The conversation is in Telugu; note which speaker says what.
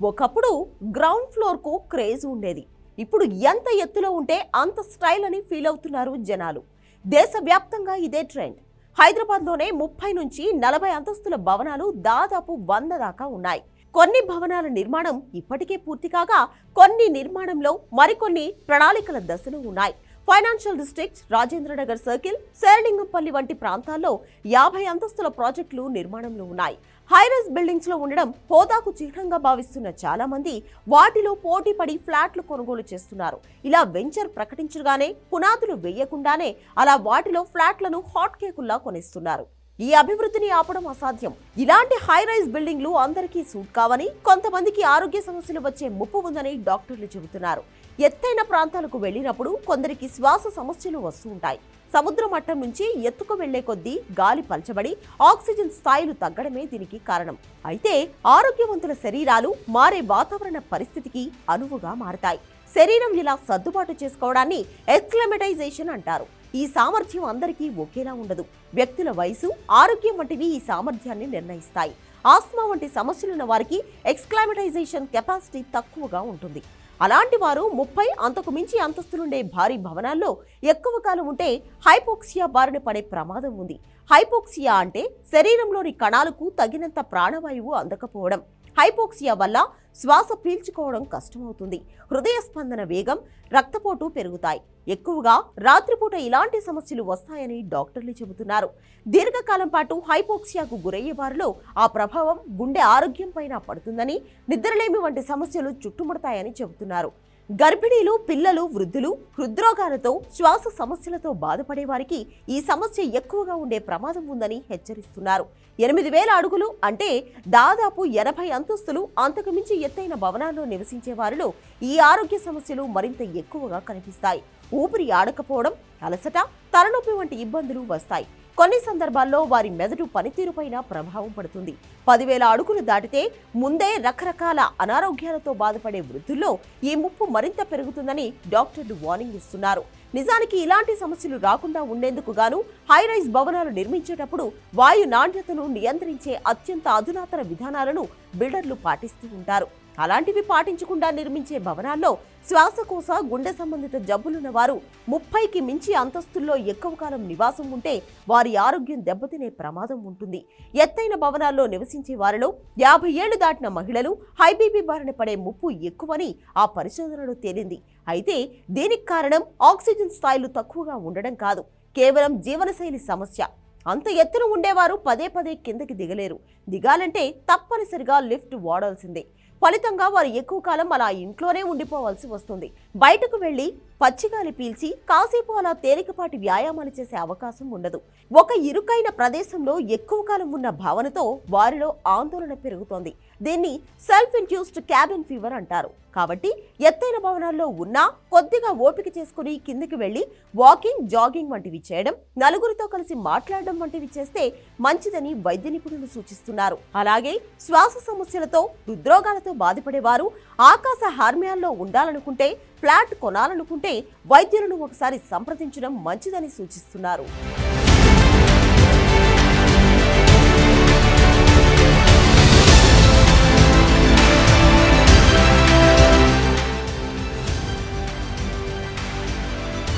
Speaker 1: ఒకప్పుడు గ్రౌండ్ ఫ్లోర్కు క్రేజ్ ఉండేది. ఇప్పుడు ఎంత ఎత్తులో ఉంటే అంత స్టైల్ అని ఫీల్ అవుతున్నారు జనాలు. దేశవ్యాప్తంగా ఇదే ట్రెండ్ హైదరాబాద్లోనే ముప్పై నుంచి నలభై అంతస్తుల భవనాలు దాదాపు వంద దాకా ఉన్నాయి. కొన్ని భవనాల నిర్మాణం ఇప్పటికే పూర్తి కాగా కొన్ని నిర్మాణంలో మరికొన్ని ప్రణాళికల దశలు ఉన్నాయి. Financial district Rajendranagar circle Serilingampally వంటి ప్రాంతాల్లో యాభై అంతస్తుల ప్రాజెక్టులు నిర్మాణంలో ఉన్నాయి. హైరైజ్ బిల్డింగ్స్లో ఉండడం హోదాకు చిహ్నంగా భావిస్తున్న చాలా మంది వాటిలో పోటీ పడి ఫ్లాట్లు కొనుగోలు చేస్తున్నారు. ఇలా వెంచర్ ప్రకటించగానే పునాదులు వేయకుండానే అలా వాటిలో ఫ్లాట్లను హాట్ కేకుల్లా కొనిస్తున్నారు. ఈ అభివృద్ధిని ఆపడం అసాధ్యం. ఇలాంటి హై రైజ్ బిల్డింగ్లు అందరికీ సూట్ కావని కొంతమందికి ఆరోగ్య సమస్యలు వచ్చే ముప్పు ఉందని డాక్టర్లు చెబుతున్నారు. ఎత్తైన ప్రాంతాలకు వెళ్ళినప్పుడు కొందరికి శ్వాస సమస్యలు వస్తూ ఉంటాయి. సముద్ర మట్టం నుంచి ఎత్తుకు వెళ్ళే కొద్దీ గాలి పల్చబడి ఆక్సిజన్ స్థాయిలు తగ్గడమే దీనికి కారణం. అయితే ఆరోగ్యవంతుల శరీరాలు మారే వాతావరణ పరిస్థితికి అనువుగా మారతాయి. శరీరం ఇలా సర్దుబాటు చేసుకోవడాన్ని ఎక్స్లమెటైజేషన్ అంటారు. ఈ సామర్థ్యం అందరికీ ఒకేలా ఉండదు. వ్యక్తుల వయసు ఆరోగ్యం వంటివి ఈ సామర్థ్యాన్ని నిర్ణయిస్తాయి. ఆస్మా వంటి సమస్యలున్న వారికి ఎక్స్క్లైమటైజేషన్ కెపాసిటీ తక్కువగా ఉంటుంది. అలాంటి వారు ముప్పై అంతకు మించి అంతస్తులుండే భారీ భవనాల్లో ఎక్కువ కాలం ఉంటే హైపోక్సియా బారిన పడే ప్రమాదం ఉంది. హైపోక్సియా అంటే శరీరంలోని కణాలకు తగినంత ప్రాణవాయువు అందకపోవడం. హైపోక్సియా వల్ల శ్వాస పీల్చుకోవడం కష్టమవుతుంది. హృదయ స్పందన వేగం రక్తపోటు పెరుగుతాయి. ఎక్కువగా రాత్రిపూట ఇలాంటి సమస్యలు వస్తాయని డాక్టర్లు చెబుతున్నారు. దీర్ఘకాలం పాటు హైపోక్సియాకు గురయ్యే వారిలో ఆ ప్రభావం గుండె ఆరోగ్యం పైన పడుతుందని నిద్రలేమి వంటి సమస్యలు చుట్టుముడతాయని చెబుతున్నారు. గర్భిణీలు పిల్లలు వృద్ధులు హృద్రోగాలతో శ్వాస సమస్యలతో బాధపడే వారికి ఈ సమస్య ఎక్కువగా ఉండే ప్రమాదం ఉందని హెచ్చరిస్తున్నారు. ఎనిమిది వేల అడుగులు అంటే దాదాపు ఎనభై అంతస్తులు అంతకుమించి ఎత్తైన భవనాల్లో నివసించే వారిలో ఈ ఆరోగ్య సమస్యలు మరింత ఎక్కువగా కనిపిస్తాయి. ఊపిరి ఆడకపోవడం అలసట తలనొప్పి వంటి ఇబ్బందులు వస్తాయి. కొన్ని సందర్భాల్లో వారి మెదడు పనితీరుపైన ప్రభావం పడుతుంది. పదివేల అడుగులు దాటితే ముందే రకరకాల అనారోగ్యాలతో బాధపడే వృద్ధుల్లో ఈ ముప్పు మరింత పెరుగుతుందని డాక్టర్లు వార్నింగ్ ఇస్తున్నారు. నిజానికి ఇలాంటి సమస్యలు రాకుండా ఉండేందుకు గాను హైరైజ్ భవనాలు నిర్మించేటప్పుడు వాయు నాణ్యతను నియంత్రించే అత్యంత అధునాతన విధానాలను బిల్డర్లు పాటిస్తూ ఉంటారు. అలాంటివి పాటించకుండా నిర్మించే భవనాల్లో శ్వాసకోశ గుండె సంబంధిత జబ్బులున్న వారు ముప్పైకి మించి అంతస్తుల్లో ఎక్కువ కాలం నివాసం ఉంటే వారి ఆరోగ్యం దెబ్బతినే ప్రమాదం ఉంటుంది. ఎత్తైన భవనాల్లో నివసించే వారిలో యాభై ఏళ్ళు దాటిన మహిళలు హైబీపీ బారిన పడే ముప్పు ఎక్కువని ఆ పరిశోధనలో తేలింది. అయితే దీనికి కారణం ఆక్సిజన్ స్థాయిలు తక్కువగా ఉండడం కాదు కేవలం జీవనశైలి సమస్య. అంత ఎత్తున ఉండేవారు పదే పదే కిందకి దిగలేరు. దిగాలంటే తప్పనిసరిగా లిఫ్ట్ వాడాల్సిందే. ఫలితంగా వారు ఎక్కువ కాలం అలా ఇంట్లోనే ఉండిపోవాల్సి వస్తుంది. బయటకు వెళ్ళి పచ్చిగాలి పీల్చి కాసేపు అలా తేలికపాటి వ్యాయామాలు చేసే అవకాశం ఉండదు. ఒక ఇరుకైన ప్రదేశంలో ఎక్కువ కాలం ఉన్న భావనతో వారిలో ఆందోళన పెరుగుతోంది. దీన్ని సెల్ఫ్ ఇండ్యూస్డ్ క్యాబిన్ ఫీవర్ అంటారు. కాబట్టి ఎత్తైన భవనాల్లో ఉన్నా కొద్దిగా ఓపిక చేసుకుని కిందికి వెళ్ళి వాకింగ్ జాగింగ్ వంటివి చేయడం నలుగురితో కలిసి మాట్లాడడం వంటివి చేస్తే మంచిదని వైద్య నిపుణులు సూచిస్తున్నారు. అలాగే శ్వాస సమస్యలతో హృద్రోగాలతో బాధపడేవారు ఆకాశ హార్మ్యాల్లో ఉండాలనుకుంటే ఫ్లాట్ కొనాలనుకుంటే వైద్యులను ఒకసారి సంప్రదించడం మంచిదని సూచిస్తున్నారు.